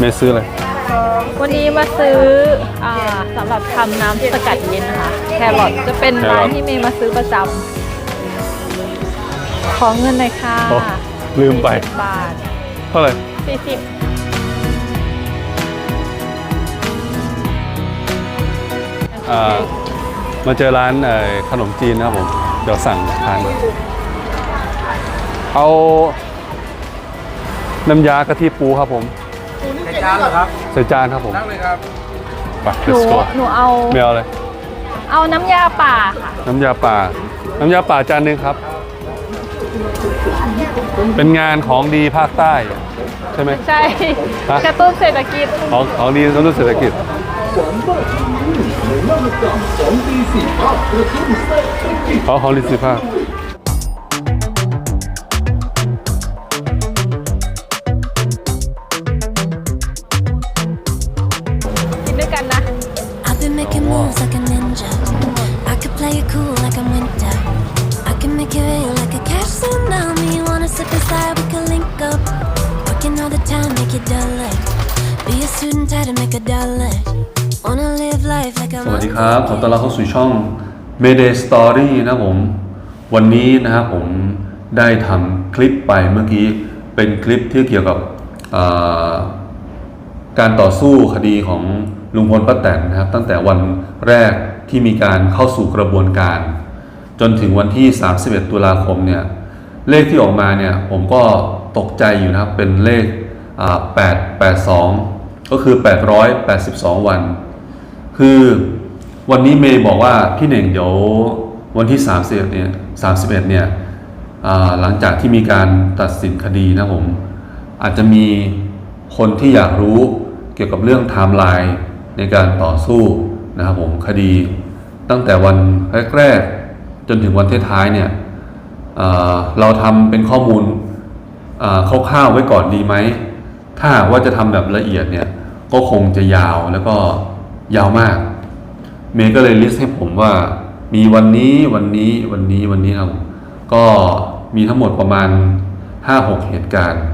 เมย์ซื้ออะไรวันนี้มาซื้ออ่าสำหรับทำน้ำสกัดเย็นนะคะ แครอทจะเป็นร้านที่เมย์มาซื้อประจำขอเงินหน่อยค่ะโอ้ลืมไป 40บาทเท่าไหร่40อ่ามาเจอร้านเอ่อขนมจีนนะครับผม เดี๋ยวสั่งทานก่อนเอาน้ำยากะทิปูครับผมใช้ จานเหรอครับใส่จานครับผมนั่งเลยครับไป หนู let's go หนูเอา ไม่เอาเลย เอาน้ำยาป่าค่ะน้ำยาป่า น้ำยาป่าจานหนึ่งครับ เป็นงานของดีภาคใต้ ใช่ไหม ใช่ ฮะ กระตุ้นเศรษฐกิจ ของของดีกระตุ้นเศรษฐกิจ ของของดีสิภาค like I'm winter. I can make it rain like a cash tsunami. Wanna slip inside, we can link up. Working all the time, make it dollar. Be a student, try to make a dollar. Wanna live life like I'm สวัสดีครับ ขอต้อนรับเข้าสู่ช่อง Mayday Story นะผม วันนี้นะครับผมได้ทำคลิปไปเมื่อกี้ เป็นคลิปที่เกี่ยวกับเอ่อการต่อสู้คดีของลุงพลป้าแตนนะครับ ตั้งแต่วันแรกที่มีการเข้าสู่กระบวนการ จนถึงวันที่ 31 ตุลาคมเนี่ยเลขที่ออกมาเนี่ยผมก็ตกใจอยู่นะครับเป็นเลข 882 ก็คือ 882 วัน คือวันนี้เมย์บอกว่าพี่เน่งเดี๋ยววันที่ 31 เนี่ย 31 เนี่ยหลังจากที่มีการตัดสินคดีนะผม อาจจะมีคนที่อยากรู้เกี่ยวกับเรื่องไทม์ไลน์ในการต่อสู้นะครับผมคดี ตั้งแต่วันแรกๆ จนถึงวันท้ายๆเนี่ยเเราทำเป็นข้อมูลคร่าวๆไว้ก่อนดีไหม ถ้าว่าจะทำแบบละเอียดเนี่ยก็คงจะยาวแล้วก็ยาวมาก เมย์ก็เลยลิสต์ให้ผมว่า มีวันนี้วันนี้วันนี้วันนี้ครับก็มีทั้งหมดประมาณ 5-6 เหตุการณ์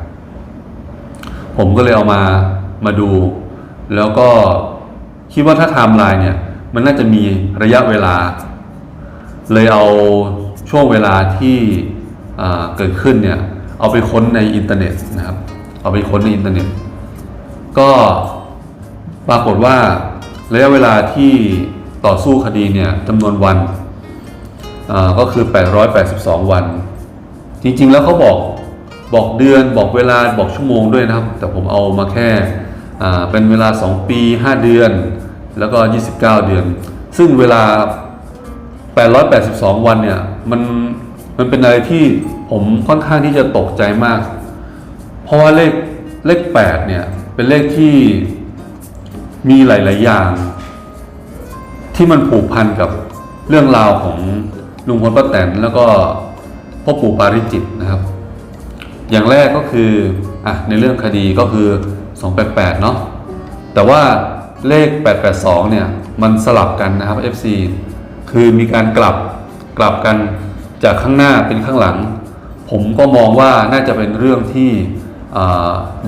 ผมก็เลยเอามามาดู แล้วก็คิดว่าถ้าไทม์ไลน์เนี่ย มันน่าจะมีระยะเวลา เลยเอาช่วงเวลาที่เกิดขึ้นเนี่ยเอาไปค้นในอินเทอร์เน็ตนะครับ เอาไปค้นในอินเทอร์เน็ต ก็ปรากฏว่าระยะเวลาที่ต่อสู้คดีเนี่ยจำนวนวันก็คือ 882 วัน จริงๆแล้วเขาบอกบอกเดือนบอกเวลาบอกชั่วโมงด้วยนะครับ แต่ผมเอามาแค่เป็นเวลา 2 ปี 5 เดือน แล้วก็ 29 เดือน ซึ่งเวลา 882 วันเนี่ยมันมันเป็นอะไรที่ผมค่อนข้างที่จะตกใจมาก เพราะว่าเลขเลขแปดเนี่ย เป็นเลขที่มีหลาย ๆ อย่าง ที่มันผูกพันกับเรื่องราวของลุงพลป้าแตนแล้วก็พ่อปู่ปาริจิตนะครับ อย่างแรกก็คืออะในเรื่องคดีก็คือ 288 เนาะแต่ว่าเลข 882 เนี่ย มันสลับกันนะครับ FC คือมีการกลับกลับกันจากข้างหน้าเป็นข้างหลัง ผมก็มองว่าน่าจะเป็นเรื่องที่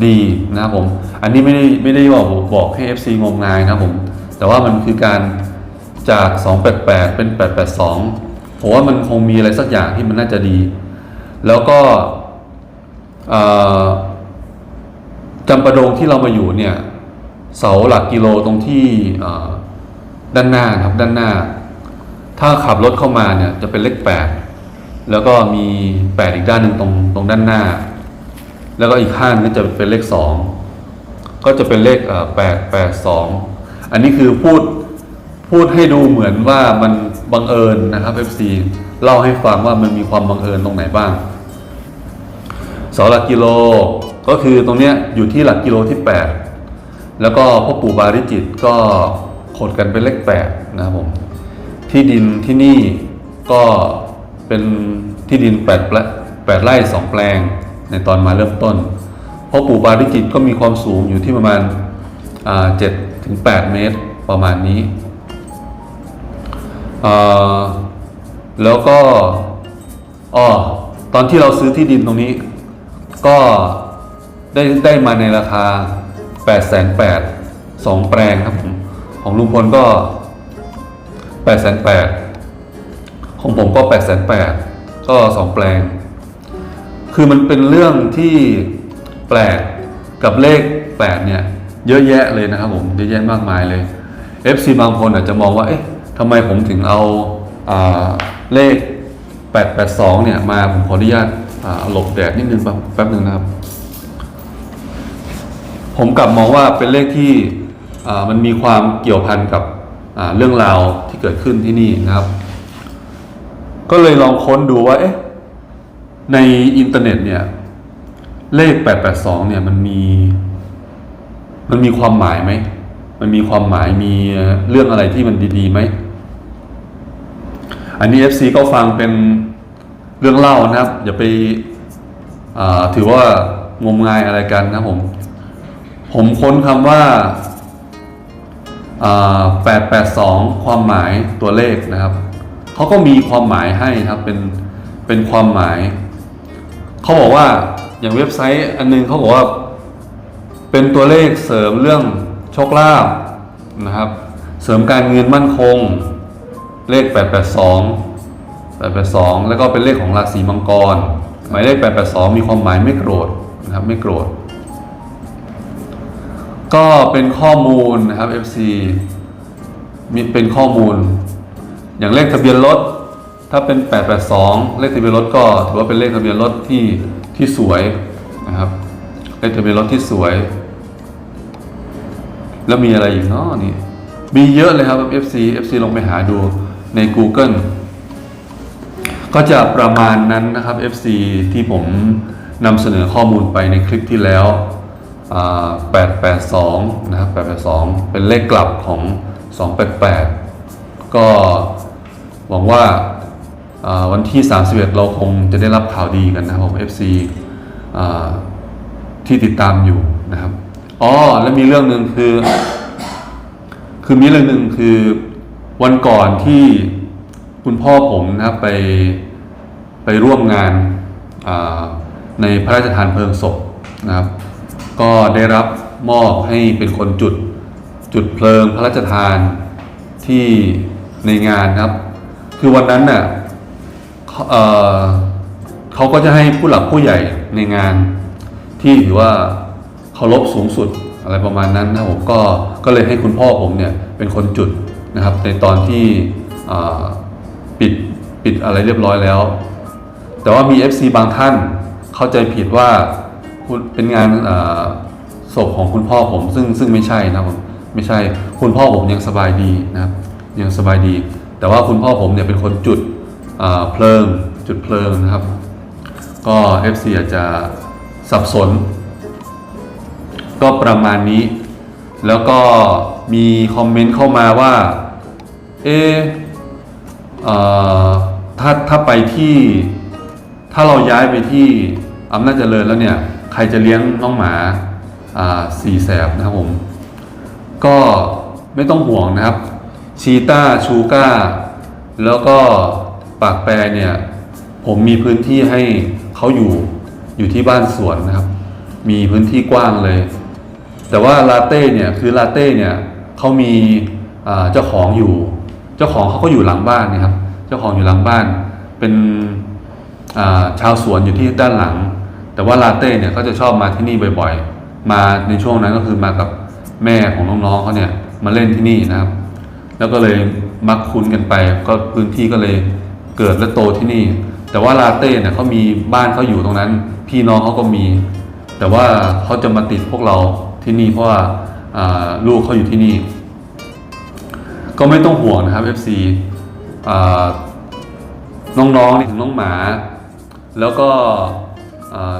ดีนะครับผม อันนี้ไม่ได้ไม่ได้บอกบอกให้ FC งมงายนะครับผม แต่ว่ามันคือการจาก 288 เป็น 882 ผมว่ามันคงมีอะไรสักอย่างที่มันน่าจะดี แล้วก็จำปาดงที่เรามาอยู่เนี่ย เสาหลักกิโลตรงที่ด้านหน้าครับด้านหน้า ถ้าขับรถเข้ามาเนี่ยจะเป็นเลขแปดแล้วก็มีแปดอีกด้านหนึ่งตรงตรงด้านหน้า แล้วก็อีกข้างนึงจะเป็นเลขสองก็จะเป็นเลขแปดแปดสองอันนี้คือพูดพูดให้ดูเหมือนว่ามันบังเอิญนะครับ FC เล่าให้ฟังว่ามันมีความบังเอิญตรงไหนบ้างเสาหลักกิโลก็คือตรงเนี้ยอยู่ที่หลักกิโลที่ 8 แล้วก็พ่อปู่บาริจิตก็ขดกันเป็นเลข8นะครับผม ที่ดินที่นี่ก็เป็นที่ดิน8แปลแปดไร่สองแปลงในตอนมาเริ่มต้น เพ่อปู่บาริจิตก็มีความสูงอยู่ที่ประมาณเจ็ดถึงแปดเมตรประมาณนี้ แล้วก็อ๋อตอนที่เราซื้อที่ดินตรงนี้ ก็ได้ได้มาในราคา8 8 0 0 0สองแปลงครับผมของลุงพลก็ 8 8 0 0 0ของผมก็ 8 8 0 0 0ก็สองแปลง คือมันเป็นเรื่องที่แปลกกับเลข 8 เนี่ย เยอะแยะเลยนะครับผมเยอะแยะมากมายเลย FC บางคนอาจจะมองว่า เอ๊ะทำไมผมถึงเอาอาเลข 882 เนี่ย มาผมขออนุญาตหลบแดดนิดนึงแป๊บหนึ่งนะครับ ผมกลับมองว่าเป็นเลขที่มันมีความเกี่ยวพันกับเรื่องราว ที่เกิดขึ้นที่นี่นะครับ ก็เลยลองค้นดูว่าเอ๊ะในอินเทอร์เน็ตเนี่ย เลข 882 เนี่ยมันมี มันมีความหมายไหม มันมีความหมายมีเรื่องอะไรที่มันดีๆไหม อันนี้ FC ก็ฟังเป็นเรื่องเล่านะครับ อย่าไปาถือว่างมงายอะไรกันนะผม ผมค้นคำว่า 882ความหมายตัวเลขนะครับเขาก็มีความหมายให้ครับเป็นเป็นความหมายเขาบอกว่าอย่างเว็บไซต์อันนึงเขาบอกว่า เป็นตัวเลขเสริมเรื่องโชคลาภนะครับ เสริมการเงินมั่นคง เลข 882 882 แล้วก็เป็นเลขของราศีมังกร หมายเลข 882 มีความหมายไม่โกรธนะครับไม่โกรธ ก็เป็นข้อมูลนะครับ FC มีเป็นข้อมูล อย่างเลขทะเบียนรถถ้าเป็น 882 เลขทะเบียนรถก็ถือว่าเป็นเลขทะเบียนรถที่ที่สวยนะครับเลขทะเบียนรถที่สวย แล้วมีอะไรอีกเนาะนี่มีเยอะเลยครับ FC FC ลองไปหาดูใน Google ก็จะประมาณนั้นนะครับ FC ที่ผมนำเสนอข้อมูลไปในคลิปที่แล้ว 882 นะครับ 882 เป็นเลขกลับของ 288 ก็หวังว่าาวันที่ 31 เราคงจะได้รับข่าวดีกันนะครับผม FC ที่ติดตามอยู่นะครับ อ๋อ แล้วมีเรื่องหนึ่งคือ คือมีเรื่องหนึ่งคือวันก่อนที่คุณพ่อผมนะครับไปไปร่วมงานาในพระราชทานเพลิงศพนะครับ ก็ได้รับมอบให้เป็นคนจุดจุดเพลิงพระราชทานที่ในงานครับ คือวันนั้นน่ะเขาเอ่อเขาก็จะให้ผู้หลักผู้ใหญ่ในงาน ที่ถือว่าเคารพสูงสุดอะไรประมาณนั้นนะผมก็ก็เลยให้คุณพ่อผมเนี่ยเป็นคนจุดนะครับ ในตอนที่ปิดปิดอะไรเรียบร้อยแล้ว แต่ว่ามี FC บางท่านเข้าใจผิดว่า คุณเป็นงานศพของคุณพ่อผมซึ่งซึ่งไม่ใช่นะครับไม่ใช่คุณพ่อผมยังสบายดีนะครับยังสบายดี แต่ว่าคุณพ่อผมเนี่ยเป็นคนจุดเพลิงจุดเพลิงนะครับ ก็ FC อาจจะสับสน ก็ประมาณนี้ แล้วก็มีคอมเมนต์เข้ามาว่า เอเอ่อถ้าถ้าไปที่ถ้าเราย้ายไปที่อำนาจเจริญแล้วเนี่ย ใครจะเลี้ยงน้องหมาสี่แสบนะครับผม ก็ไม่ต้องห่วงนะครับ ชีต้าชูก้า แล้วก็ปากแปรเนี่ย ผมมีพื้นที่ให้เขาอยู่อยู่ที่บ้านสวนนะครับ มีพื้นที่กว้างเลย แต่ว่าลาเต้เนี่ยคือลาเต้เนี่ยเขามีเจ้าของอยู่ เจ้าของเขาก็อยู่หลังบ้านนะครับ เจ้าของอยู่หลังบ้าน เป็นชาวสวนอยู่ที่ด้านหลัง แต่ว่าลาเต้เนี่ยเขาจะชอบมาที่นี่บ่อยๆ มาในช่วงนั้นก็คือมากับแม่ของน้องๆเขาเนี่ยมาเล่นที่นี่นะครับ แล้วก็เลยมักคุ้นกันไป ก็พื้นที่ก็เลยเกิดและโตที่นี่ แต่ว่าลาเต้เนี่ยเขามีบ้านเขาอยู่ตรงนั้น พี่น้องเขาก็มี แต่ว่าเขาจะมาติดพวกเราที่นี่เพราะว่าลูกเขาอยู่ที่นี่ ก็ไม่ต้องห่วงนะครับ FC น้องๆนี่ถึงน้องหมา แล้วก็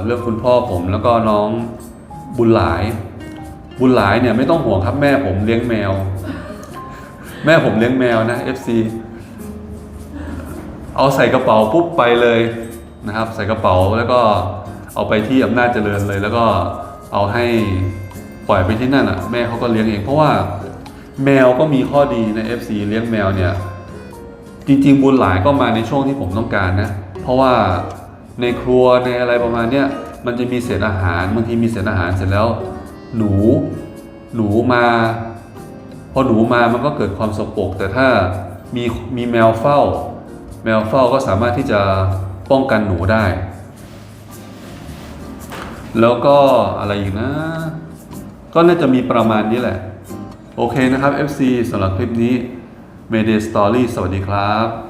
เรื่องคุณพ่อผมแล้วก็น้องบุญหลาย บุญหลายเนี่ยไม่ต้องห่วงครับแม่ผมเลี้ยงแมว แม่ผมเลี้ยงแมวนะ FC เอาใส่กระเป๋าปุ๊บไปเลยนะครับ ใส่กระเป๋าแล้วก็เอาไปที่อำนาจเจริญเลย แล้วก็เอาให้ปล่อยไปที่นั่นอะ แม่เขาก็เลี้ยงเองเพราะว่าแมวก็มีข้อดีใน FC เลี้ยงแมวเนี่ย จริง ๆ บุญหลายก็มาในช่วงที่ผมต้องการนะ เพราะว่า ในครัวในอะไรประมาณเนี้ยมันจะมีเศษอาหารบางทีมีเศษอาหารเสร็จแล้ว หนูหนูมาพอหนูมามันก็เกิดความสกปรกแต่ถ้ามีมีแมวเฝ้า แมวเฝ้าก็สามารถที่จะป้องกันหนูได้ แล้วก็อะไรอีกนะ ก็น่าจะมีประมาณนี้แหละ โอเคนะครับ FC สำหรับคลิปนี้ Mayday Story สวัสดีครับ